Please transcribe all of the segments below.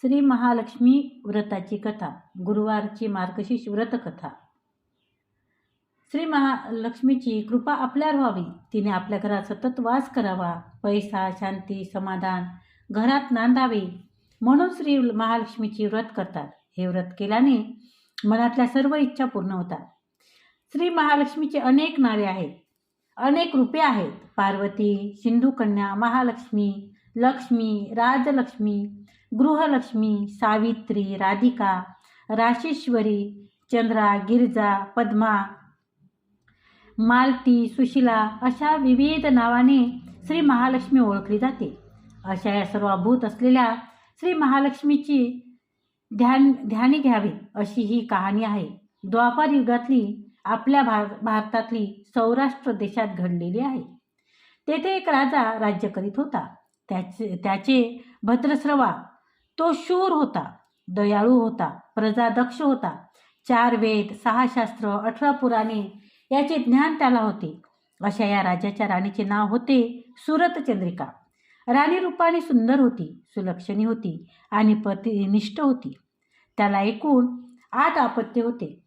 श्री महालक्ष्मी व्रताची कथा गुरुवारची मार्गशीर्ष व्रत कथा श्री महालक्ष्मीची कृपा आपल्यावर व्हावी. तिने आपल्या घरात सतत वास करावा. पैसा शांती समाधान घरात नांदावे. म्हणून श्री महालक्ष्मीची व्रत करतात. हे व्रत केल्याने मनातल्या सर्व इच्छा पूर्ण होतात. श्री महालक्ष्मीचे अनेक नावे आहेत. अनेक रूपे आहेत. पार्वती सिंधुकन्या महालक्ष्मी लक्ष्मी राजलक्ष्मी गृहलक्ष्मी सावित्री राधिका राशेश्वरी चंद्रा गिरजा पद्मा मालती सुशिला अशा विविध नावाने श्री महालक्ष्मी ओळखली जाते. अशा या सर्व अभूत असलेल्या श्री महालक्ष्मीची ध्यान ध्यानी घ्यावे अशी ही कहाणी आहे. द्वापार युगातली आपल्या भार भारतातली सौराष्ट्र देशात घडलेली आहे. तेथे एक राजा राज्य करीत होता. त्याचे त्याचे भद्रस्रवा तो शूर होता दयाळू होता प्रजादक्ष होता. चार वेद सहा शास्त्र अठरा पुराणे याचे ज्ञान त्याला होते. अशा या राजाच्या राणीचे नाव होते सुरतचंद्रिका. राणी रूपाने सुंदर होती सुलक्षणी होती आणि पतिनिष्ठ होती. त्याला एकूण आठ आपत्य होते.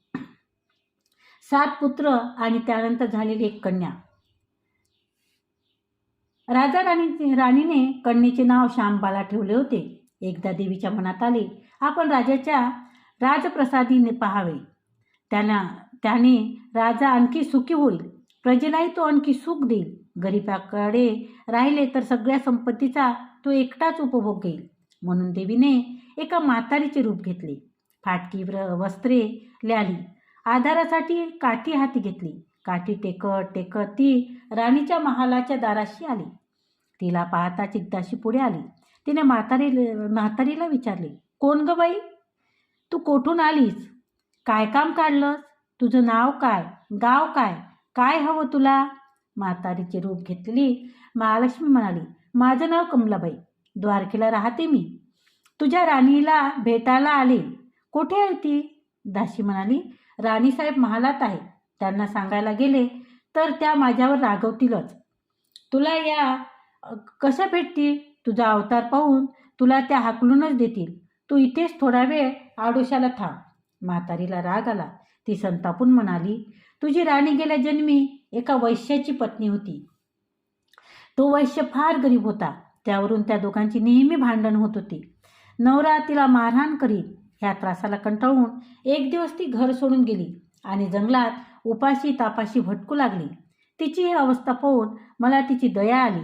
सात पुत्र आणि त्यानंतर झालेली एक कन्या. राजा राणी राणीने कन्येचे नाव श्यामबाला ठेवले होते. एकदा देवीच्या मनात आले आपण राजाच्या राजप्रसादीने पाहावे. त्यांना त्याने राजा आणखी सुखी होईल. प्रजेलाही तो आणखी सुख देईल. गरिबाकडे राहिले तर सगळ्या संपत्तीचा तो एकटाच उपभोग घेईल. म्हणून देवीने एका म्हातारीचे रूप घेतले. फाटकी व्र वस्त्रे ल्याली. आधारासाठी काठी हाती घेतली. काठी टेकत टेकत ती राणीच्या महालाच्या दाराशी आली. तिला पाहता चित्ताशी पुढे आली. तिने म्हातारी म्हातारीला विचारले कोण ग बाई? तू कोठून आलीस? काय काम काढलंस? तुझं नाव काय? गाव काय? काय हवं तुला? म्हातारीचे रूप घेतलेली महालक्ष्मी म्हणाली माझं नाव कमलाबाई. द्वारकेला राहते मी. तुझ्या राणीला भेटायला आले. कुठे आहे ती? दाशी म्हणाली राणीसाहेब महालात आहे. त्यांना सांगायला गेले तर त्या माझ्यावर रागवतीलच. तुला या कशा भेटतील? तुझा अवतार पाहून तुला त्या हाकलूनच देतील. तू इथेच थोडा वेळ आडोशाला थांब. म्हातारीला राग आला. ती संतापून म्हणाली तुझी राणी गेल्या जन्मी एका वैश्याची पत्नी होती. तो वैश्य फार गरीब होता. त्यावरून त्या दोघांची नेहमी भांडण होत होती. नवरा तिला मारहाण करीत ह्या त्रासाला कंटाळून एक दिवस ती घर सोडून गेली आणि जंगलात उपाशी तापाशी भटकू लागली. तिची ही अवस्था पाहून मला तिची दया आली.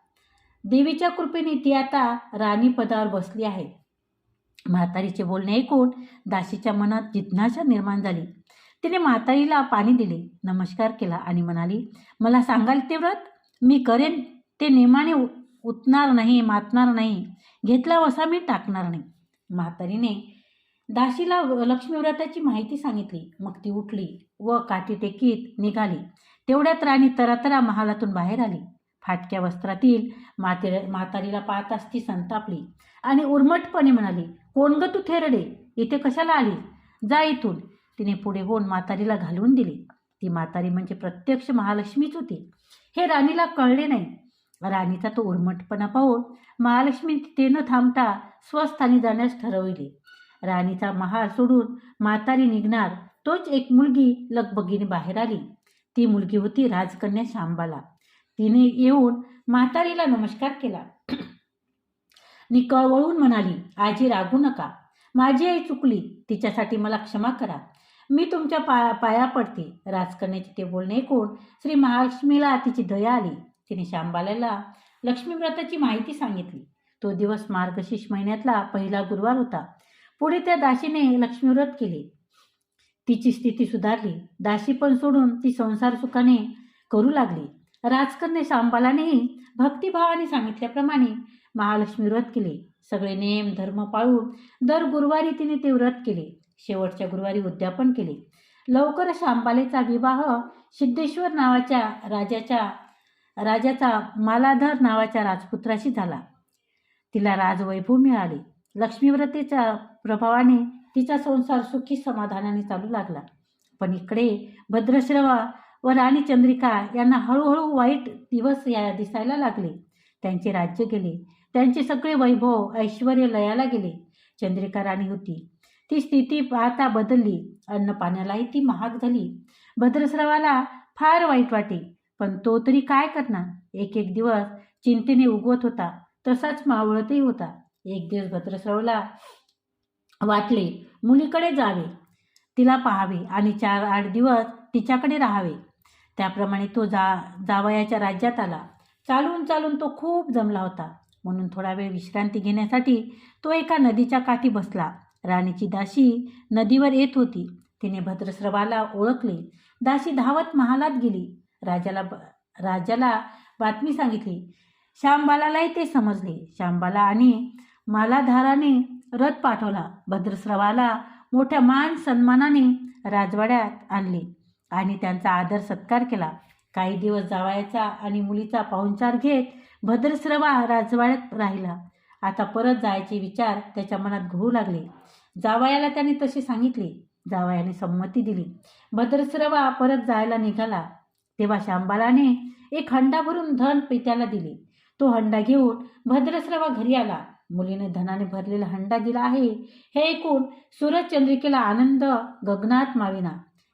देवीच्या कृपेने ती आता राणी पदावर बसली आहे. म्हातारीचे बोलणे ऐकून दासीच्या मनात जिज्ञासा निर्माण झाली. तिने म्हातारीला पाणी दिले नमस्कार केला आणि म्हणाली मला सांगाल ते व्रत? मी करेन. ते नेमाने उतणार नाही मातणार नाही. घेतला वसा मी टाकणार नाही. म्हातारीने दाशीला लक्ष्मीव्रताची माहिती सांगितली. मग ती उठली व काठी टेकीत निघाली. तेवढ्यात राणी तरातरा महालातून बाहेर आली. फाटक्या वस्त्रातील माते म्हातारीला पाहताच ती संतापली. आणि उर्मटपणे म्हणाली कोण ग तू थेरडे? इथे कशाला आली जा इथून. तिने पुढे होऊन म्हातारीला घालवून दिली. ती म्हातारी म्हणजे प्रत्यक्ष महालक्ष्मीच होती. हे राणीला कळले नाही. राणीचा तो उर्मटपणा पाहून महालक्ष्मी तिथे न थांबता स्वस्थानी जाण्यास ठरविले. राणीचा महाल सोडून म्हातारी निघणार तोच एक मुलगी लगबगीने बाहेर आली. ती मुलगी होती राजकन्या शांबाला. तिने येऊन म्हातारीला नमस्कार केला. निकळवळून म्हणाली आजी रागू नका. माझी आई चुकली. तिच्यासाठी मला क्षमा करा. मी तुमच्या पाया पाया पडते. राजकन्याचे ते बोलणे ऐकून श्री महालक्ष्मीला तिची दया आली. तिने शांबालाला लक्ष्मीव्रताची माहिती सांगितली. तो दिवस मार्गशीर्ष महिन्यातला पहिला गुरुवार होता. पुढे त्या दाशीने लक्ष्मीव्रत केले. तिची स्थिती सुधारली. दाशी पण सोडून ती संसार सुखाने करू लागली. राजकन्या शांबालानेही भक्तिभावाने सांगितल्याप्रमाणे महालक्ष्मी व्रत केले. सगळे नेम धर्म पाळून दर गुरुवारी तिने ते व्रत केले. शेवटच्या गुरुवारी उद्यापन केले. लवकर शांबालेचा विवाह सिद्धेश्वर नावाच्या राजाच्या राजाचा मालाधर नावाच्या राजपुत्राशी झाला. तिला राजवैभव मिळाले. लक्ष्मीव्रतेच्या प्रभावाने तिचा संसार सुखी समाधानाने चालू लागला. पण इकडे भद्रश्रवा व राणी चंद्रिका यांना हळूहळू वाईट दिवस या दिसायला लागले. त्यांचे राज्य गेले. त्यांचे सगळे वैभव ऐश्वर लयाला गेले. चंद्रिका राणी होती. ती स्थिती पाहता बदलली. अन्न पाण्यालाही ती महाग झाली. भद्रस्रावाला फार वाईट वाटे. पण तो तरी काय करणार? एक एक दिवस चिंतेने उगवत होता. तसाच मावळतही होता. एक दिवस भद्रस्रावला वाटले मुलीकडे जावे. तिला पाहावे आणि चार आठ दिवस तिच्याकडे राहावे. त्याप्रमाणे तो जा जावयाच्या राज्यात आला. चालून चालून तो खूप जमला होता. म्हणून थोडा वेळ विश्रांती घेण्यासाठी तो एका नदीच्या काठी बसला. राणीची दाशी नदीवर येत होती. तिने भद्रस्रवाला ओळखले. दाशी धावत महालात गेली. राजाला ब राजाला बातमी सांगितली. श्यामबालालाही ते समजले. श्यामबाला आणि मालाधाराने रथ पाठवला. भद्रस्रवाला मोठ्या मान सन्मानाने राजवाड्यात आणले. आणि त्यांचा आदर सत्कार केला. काही दिवस जावायचा आणि मुलीचा पाहुणचार घेत भद्रश्रवा राजवाड्यात राहिला. आता परत जायचे विचार त्याच्या मनात घोळू लागले. जावयाला त्याने तसे सांगितले. जावयाने संमती दिली. भद्रश्रवा परत जायला निघाला. तेव्हा शांबालाने एक हंडा भरून धन पित्याला दिले. तो हंडा घेऊन भद्रश्रवा घरी आला. मुलीने धनाने भरलेला हंडा दिला आहे. हे ऐकून सूरजचंद्रिकेला आनंद गगनात माविना.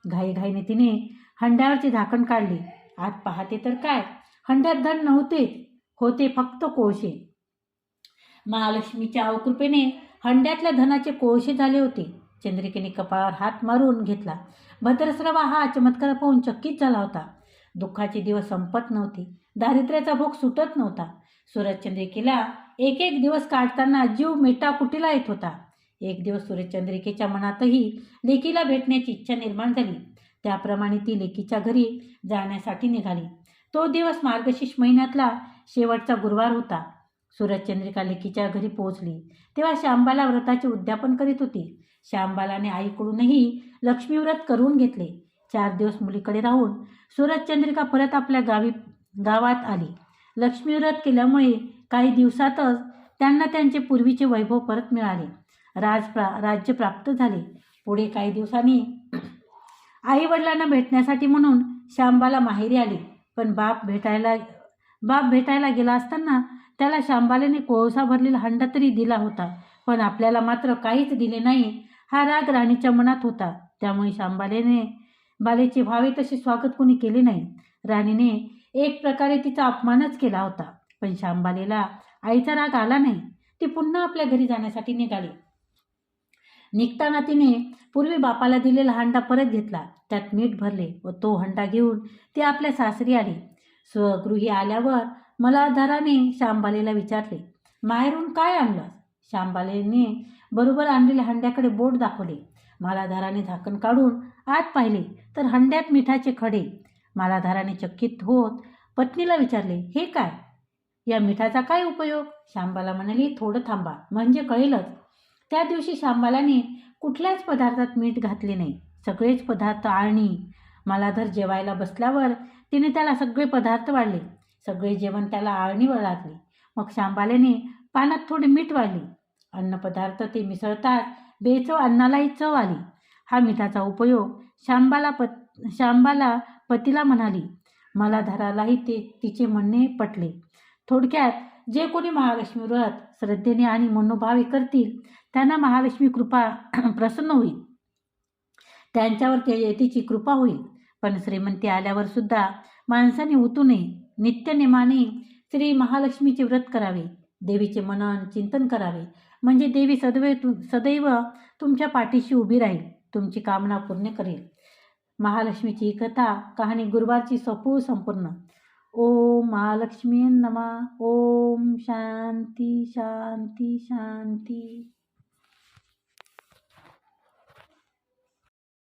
घाईघाईने तिने हंड्यावरचे झाकण काढले. आत पाहते तर काय? हंड्यात धन नव्हते. होते फक्त कोळशे. महालक्ष्मीच्या अवकृपेने हंड्यातल्या धनाचे कोळशे झाले होते. चंद्रिकेने कपाळावर हात मारून घेतला. भद्रस्रवा हा चमत्कार पाहून चकित झाला होता. दुःखाचे दिवस संपत नव्हते. दारिद्र्याचा भोग सुटत नव्हता. सूरजचंद्रिकेला एक एक दिवस काढताना जीव मेटाकुटीला येत होता. एक दिवस सूरजचंद्रिकेच्या मनातही लेकीला भेटण्याची इच्छा निर्माण झाली. त्याप्रमाणे ती लेकीच्या घरी जाण्यासाठी निघाली. तो दिवस मार्गशीर्ष महिन्यातला शेवटचा गुरुवार होता. सूरजचंद्रिका लेकीच्या घरी पोहोचली. तेव्हा श्यामबाला व्रताचे उद्यापन करीत होती. श्यामबालाने आईकडूनही लक्ष्मीव्रत करून घेतले. चार दिवस मुलीकडे राहून सूरजचंद्रिका परत आपल्या गावी गावात आली. लक्ष्मीव्रत केल्यामुळे काही दिवसातच त्यांना त्यांचे पूर्वीचे वैभव परत मिळाले. राज प्रा राज्य प्राप्त झाले. पुढे काही दिवसांनी आईवडिलांना भेटण्यासाठी म्हणून श्यामबाला माहेरी आली. पण बाप भेटायला बाप भेटायला गेला असताना त्याला शांबालेने कोळसा भरलेला हंडा तरी दिला होता. पण आपल्याला मात्र काहीच दिले नाही हा राग राणीच्या मनात होता. त्यामुळे शांबालेने बालेचे व्हावे तसे स्वागत कोणी केले नाही. राणीने एक प्रकारे तिचा अपमानच केला होता. पण शांबालेला आईचा राग आला नाही. ती पुन्हा आपल्या घरी जाण्यासाठी निघाली. निघताना तिने पूर्वी बापाला दिलेला हंडा परत घेतला. त्यात मीठ भरले व तो हंडा घेऊन ती आपल्या सासरी आली. स्वगृही आल्यावर मलाधाराने शांबालेला विचारले माहेरून काय आणलं शांबालेने बरोबर आणलेल्या हंड्याकडे बोट दाखवले. मालाधाराने झाकण काढून आत पाहिले तर हंड्यात मिठाचे खडे. मालाधाराने चकित होत पत्नीला विचारले हे काय? या मिठाचा काय उपयोग? शांबाला म्हणाली थोडं थांबा. म्हणजे कळेलच. त्या दिवशी श्यामबालाने कुठल्याच पदार्थात मीठ घातले नाही. सगळेच पदार्थ आळणी. मालाधर जेवायला बसल्यावर तिने त्याला सगळे पदार्थ वाढले. सगळे जेवण त्याला आळणीवर लागले. मग शांबालेने पानात थोडे मीठ वाढले. अन्नपदार्थ ते मिसळतात बेचव अन्नालाही चव आली. हा मिठाचा उपयोग शांबाला पत शांबाला पतीला म्हणाली. मला धरालाही ते तिचे म्हणणे पटले. थोडक्यात जे कोणी महालक्ष्मी व्रत श्रद्धेने आणि मनोभावे करतील त्यांना महालक्ष्मी कृपा प्रसन्न होईल. त्यांच्यावर ते तिची कृपा होईल. पण श्रीमंती आल्यावर सुद्धा माणसाने उतू नये. नित्यनेमाने श्री महालक्ष्मीचे व्रत करावे. देवीचे मनन चिंतन करावे. म्हणजे देवी सदैव तु सदैव तुमच्या पाठीशी उभी राहील. तुमची कामना पूर्ण करेल. महालक्ष्मीची ही कथा कहाणी गुरुवारची सपू संपूर्ण. ओम महालक्ष्मी नमा। ओम शांती शांती शांती।